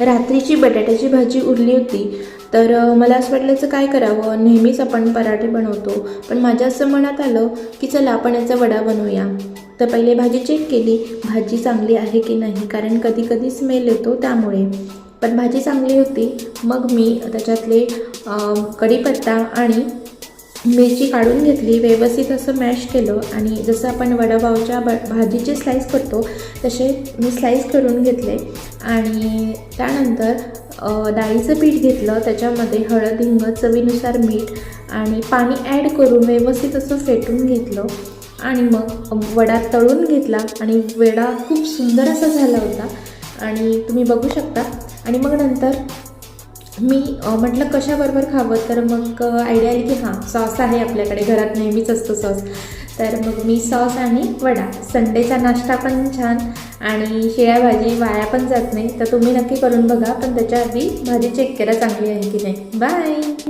रात्रीची बटाट्याची भाजी उरली होती. तर मला असं वाटलं काय करावं? नेहमीच आपण पराठे बनवतो. पण माझ्या असं मनात आलं की चला आपण याचा वडा बनवूया. तर पहिले भाजी चेक केली भाजी चांगली आहे की नाही कारण कधी कधी स्मेल येतो त्यामुळे. पण भाजी चांगली होती. मग मी त्याच्यातले कढीपत्ता आणि मिरची काढून घेतली व्यवस्थित असं मॅश केलं आणि जसं आपण वडापावच्या ब भाजीचे स्लाईस करतो तसे मी स्लाईस करून घेतले. आणि त्यानंतर डाळीचं पीठ घेतलं त्याच्यामध्ये हळद हिंग चवीनुसार मीठ आणि पाणी ॲड करून व्यवस्थित असं फेटून घेतलं. आणि मग वडा तळून घेतला आणि वडा खूप सुंदर असा झाला होता. आणि तुम्ही बघू शकता. आणि मग नंतर मी म्हटलं कशाबरोबर खावं? तर मग आयडिया आली की हां सॉस आहे आपल्याकडे घरात नेहमीच असतो सॉस तर मग मी सॉस आणि वडा. संडेचा नाश्ता पण छान आणि शिळ्या भाजी वाया पण जात नाही. तर तुम्ही नक्की करून बघा पण त्याच्या आधी भाजी चेक करा चांगली आहे की नाही. बाय